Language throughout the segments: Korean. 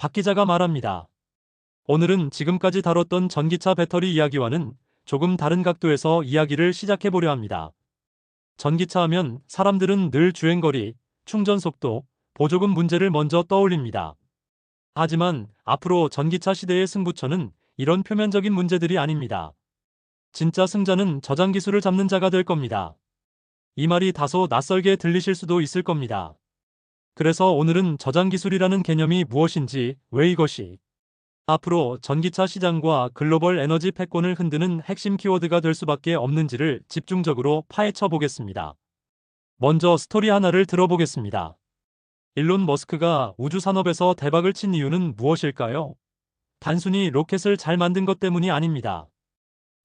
박 기자가 말합니다. 오늘은 지금까지 다뤘던 전기차 배터리 이야기와는 조금 다른 각도에서 이야기를 시작해 보려 합니다. 전기차 하면 사람들은 늘 주행거리, 충전 속도, 보조금 문제를 먼저 떠올립니다. 하지만 앞으로 전기차 시대의 승부처는 이런 표면적인 문제들이 아닙니다. 진짜 승자는 저장 기술을 잡는 자가 될 겁니다. 이 말이 다소 낯설게 들리실 수도 있을 겁니다. 그래서 오늘은 저장 기술이라는 개념이 무엇인지, 왜 이것이 앞으로 전기차 시장과 글로벌 에너지 패권을 흔드는 핵심 키워드가 될 수밖에 없는지를 집중적으로 파헤쳐 보겠습니다. 먼저 스토리 하나를 들어보겠습니다. 일론 머스크가 우주 산업에서 대박을 친 이유는 무엇일까요? 단순히 로켓을 잘 만든 것 때문이 아닙니다.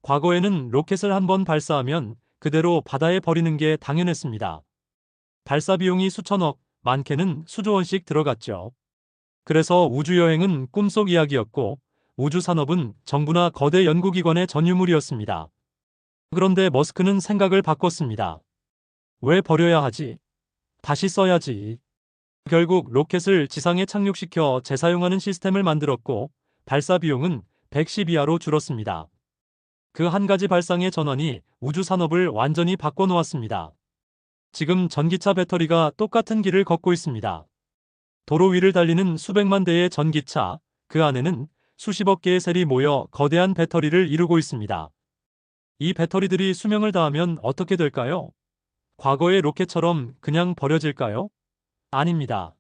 과거에는 로켓을 한번 발사하면 그대로 바다에 버리는 게 당연했습니다. 발사 비용이 수천억, 많게는 수조 원씩 들어갔죠. 그래서 우주여행은 꿈속 이야기였고 우주산업은 정부나 거대 연구기관의 전유물이었습니다. 그런데 머스크는 생각을 바꿨습니다. 왜 버려야 하지? 다시 써야지. 결국 로켓을 지상에 착륙시켜 재사용하는 시스템을 만들었고 발사 비용은 110 이하로 줄었습니다. 그 한 가지 발상의 전환이 우주 산업을 완전히 바꿔놓았습니다. 지금 전기차 배터리가 똑같은 길을 걷고 있습니다. 도로 위를 달리는 수백만 대의 전기차, 그 안에는 수십억 개의 셀이 모여 거대한 배터리를 이루고 있습니다. 이 배터리들이 수명을 다하면 어떻게 될까요? 과거의 로켓처럼 그냥 버려질까요? 아닙니다.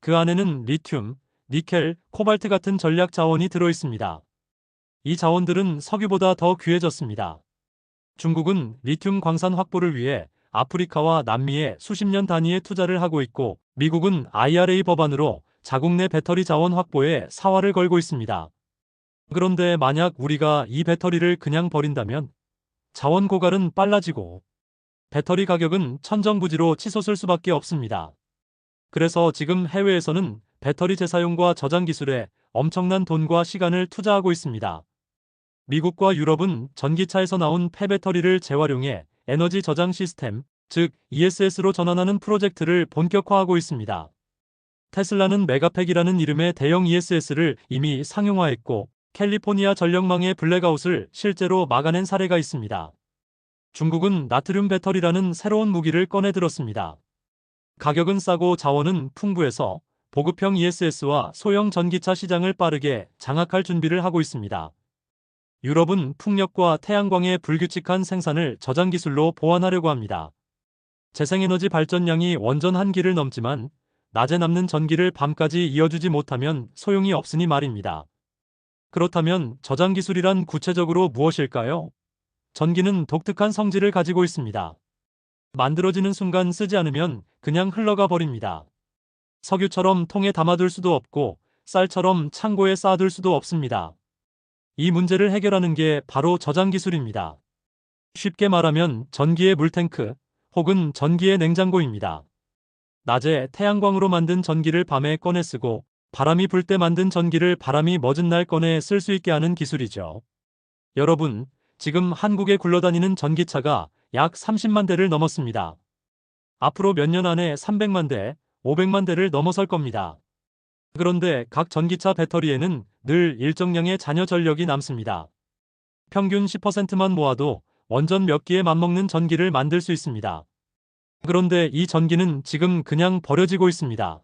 그 안에는 리튬, 니켈, 코발트 같은 전략 자원이 들어 있습니다. 이 자원들은 석유보다 더 귀해졌습니다. 중국은 리튬 광산 확보를 위해 아프리카와 남미에 수십 년 단위의 투자를 하고 있고 미국은 IRA 법안으로 자국 내 배터리 자원 확보에 사활을 걸고 있습니다. 그런데 만약 우리가 이 배터리를 그냥 버린다면 자원 고갈은 빨라지고 배터리 가격은 천정부지로 치솟을 수밖에 없습니다. 그래서 지금 해외에서는 배터리 재사용과 저장 기술에 엄청난 돈과 시간을 투자하고 있습니다. 미국과 유럽은 전기차에서 나온 폐배터리를 재활용해 에너지 저장 시스템, 즉 ESS로 전환하는 프로젝트를 본격화하고 있습니다. 테슬라는 메가팩이라는 이름의 대형 ESS를 이미 상용화했고 캘리포니아 전력망의 블랙아웃을 실제로 막아낸 사례가 있습니다. 중국은 나트륨 배터리라는 새로운 무기를 꺼내 들었습니다. 가격은 싸고 자원은 풍부해서 보급형 ESS와 소형 전기차 시장을 빠르게 장악할 준비를 하고 있습니다. 유럽은 풍력과 태양광의 불규칙한 생산을 저장 기술로 보완하려고 합니다. 재생에너지 발전량이 원전 한기를 넘지만 낮에 남는 전기를 밤까지 이어주지 못하면 소용이 없으니 말입니다. 그렇다면 저장 기술이란 구체적으로 무엇일까요? 전기는 독특한 성질을 가지고 있습니다. 만들어지는 순간 쓰지 않으면 그냥 흘러가 버립니다. 석유처럼 통에 담아둘 수도 없고 쌀처럼 창고에 쌓아둘 수도 없습니다. 이 문제를 해결하는 게 바로 저장 기술입니다. 쉽게 말하면 전기의 물탱크 혹은 전기의 냉장고입니다. 낮에 태양광으로 만든 전기를 밤에 꺼내 쓰고 바람이 불 때 만든 전기를 바람이 멎은 날 꺼내 쓸 수 있게 하는 기술이죠. 여러분, 지금 한국에 굴러다니는 전기차가 약 30만 대를 넘었습니다. 앞으로 몇 년 안에 300만 대, 500만 대를 넘어설 겁니다. 그런데 각 전기차 배터리에는 늘 일정량의 잔여 전력이 남습니다. 평균 10%만 모아도 원전 몇 기에 맞먹는 전기를 만들 수 있습니다. 그런데 이 전기는 지금 그냥 버려지고 있습니다.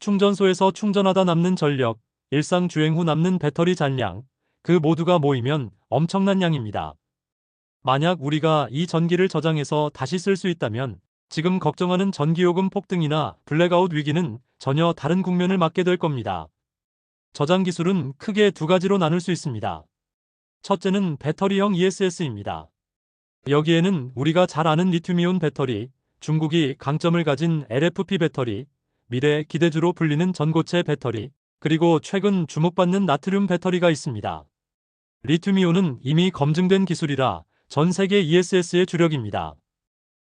충전소에서 충전하다 남는 전력, 일상 주행 후 남는 배터리 잔량, 그 모두가 모이면 엄청난 양입니다. 만약 우리가 이 전기를 저장해서 다시 쓸 수 있다면 지금 걱정하는 전기요금 폭등이나 블랙아웃 위기는 전혀 다른 국면을 맞게 될 겁니다. 저장 기술은 크게 두 가지로 나눌 수 있습니다. 첫째는 배터리형 ESS입니다. 여기에는 우리가 잘 아는 리튬이온 배터리, 중국이 강점을 가진 LFP 배터리, 미래 기대주로 불리는 전고체 배터리, 그리고 최근 주목받는 나트륨 배터리가 있습니다. 리튬이온은 이미 검증된 기술이라 전 세계 ESS의 주력입니다.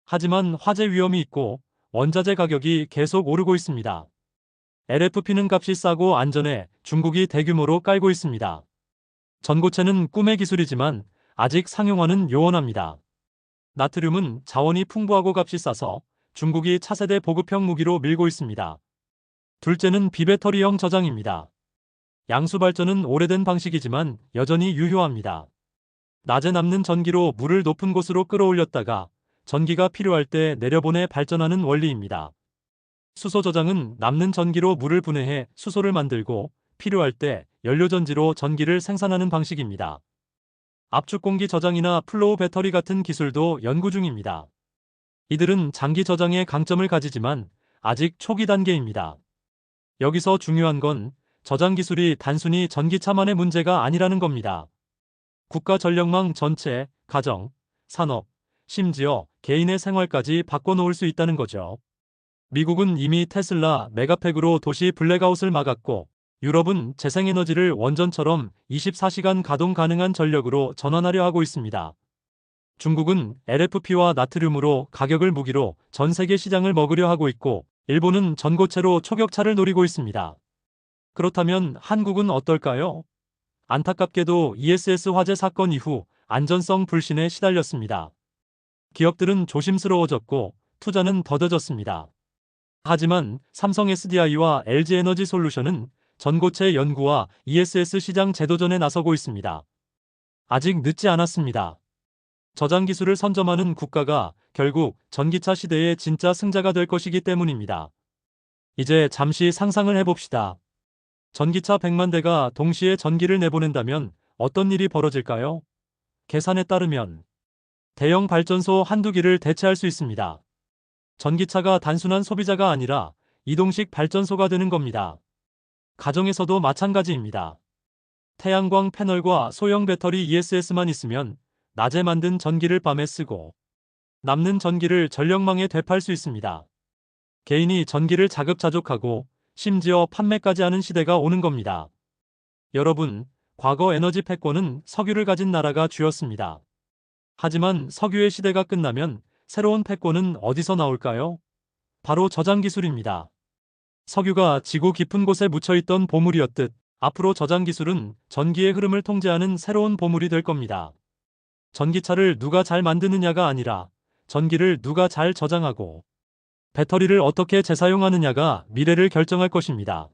하지만 화재 위험이 있고 원자재 가격이 계속 오르고 있습니다. LFP는 값이 싸고 안전해 중국이 대규모로 깔고 있습니다. 전고체는 꿈의 기술이지만 아직 상용화는 요원합니다. 나트륨은 자원이 풍부하고 값이 싸서 중국이 차세대 보급형 무기로 밀고 있습니다. 둘째는 비배터리형 저장입니다. 양수 발전은 오래된 방식이지만 여전히 유효합니다. 낮에 남는 전기로 물을 높은 곳으로 끌어올렸다가 전기가 필요할 때 내려보내 발전하는 원리입니다. 수소 저장은 남는 전기로 물을 분해해 수소를 만들고 필요할 때 연료전지로 전기를 생산하는 방식입니다. 압축 공기 저장이나 플로우 배터리 같은 기술도 연구 중입니다. 이들은 장기 저장의 강점을 가지지만 아직 초기 단계입니다. 여기서 중요한 건 저장 기술이 단순히 전기차만의 문제가 아니라는 겁니다. 국가 전력망 전체, 가정, 산업, 심지어 개인의 생활까지 바꿔놓을 수 있다는 거죠. 미국은 이미 테슬라 메가팩으로 도시 블랙아웃을 막았고 유럽은 재생에너지를 원전처럼 24시간 가동 가능한 전력으로 전환하려 하고 있습니다. 중국은 LFP와 나트륨으로 가격을 무기로 전 세계 시장을 먹으려 하고 있고 일본은 전고체로 초격차를 노리고 있습니다. 그렇다면 한국은 어떨까요? 안타깝게도 ESS 화재 사건 이후 안전성 불신에 시달렸습니다. 기업들은 조심스러워졌고 투자는 더뎌졌습니다. 하지만 삼성 SDI와 LG 에너지 솔루션은 전고체 연구와 ESS 시장 재도전에 나서고 있습니다. 아직 늦지 않았습니다. 저장 기술을 선점하는 국가가 결국 전기차 시대의 진짜 승자가 될 것이기 때문입니다. 이제 잠시 상상을 해봅시다. 전기차 100만 대가 동시에 전기를 내보낸다면 어떤 일이 벌어질까요? 계산에 따르면 대형 발전소 한두 기를 대체할 수 있습니다. 전기차가 단순한 소비자가 아니라 이동식 발전소가 되는 겁니다. 가정에서도 마찬가지입니다. 태양광 패널과 소형 배터리 ESS만 있으면 낮에 만든 전기를 밤에 쓰고 남는 전기를 전력망에 되팔 수 있습니다. 개인이 전기를 자급자족하고 심지어 판매까지 하는 시대가 오는 겁니다. 여러분, 과거 에너지 패권은 석유를 가진 나라가 쥐었습니다. 하지만 석유의 시대가 끝나면 새로운 패권은 어디서 나올까요? 바로 저장 기술입니다. 석유가 지구 깊은 곳에 묻혀있던 보물이었듯 앞으로 저장 기술은 전기의 흐름을 통제하는 새로운 보물이 될 겁니다. 전기차를 누가 잘 만드느냐가 아니라 전기를 누가 잘 저장하고 배터리를 어떻게 재사용하느냐가 미래를 결정할 것입니다.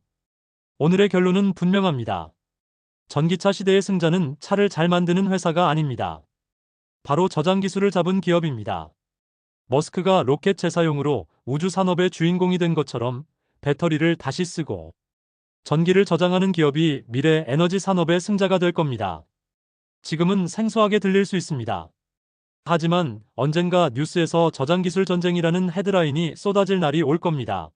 오늘의 결론은 분명합니다. 전기차 시대의 승자는 차를 잘 만드는 회사가 아닙니다. 바로 저장 기술을 잡은 기업입니다. 머스크가 로켓 재사용으로 우주 산업의 주인공이 된 것처럼 배터리를 다시 쓰고 전기를 저장하는 기업이 미래 에너지 산업의 승자가 될 겁니다. 지금은 생소하게 들릴 수 있습니다. 하지만 언젠가 뉴스에서 저장 기술 전쟁이라는 헤드라인이 쏟아질 날이 올 겁니다.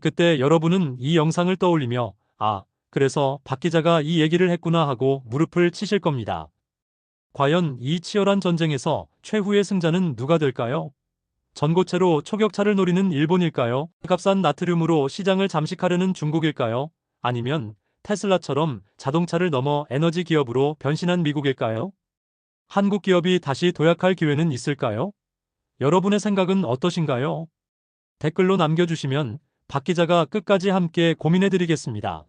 그때 여러분은 이 영상을 떠올리며 아, 그래서 박 기자가 이 얘기를 했구나 하고 무릎을 치실 겁니다. 과연 이 치열한 전쟁에서 최후의 승자는 누가 될까요? 전고체로 초격차를 노리는 일본일까요? 값싼 나트륨으로 시장을 잠식하려는 중국일까요? 아니면 테슬라처럼 자동차를 넘어 에너지 기업으로 변신한 미국일까요? 한국 기업이 다시 도약할 기회는 있을까요? 여러분의 생각은 어떠신가요? 댓글로 남겨주시면 박 기자가 끝까지 함께 고민해드리겠습니다.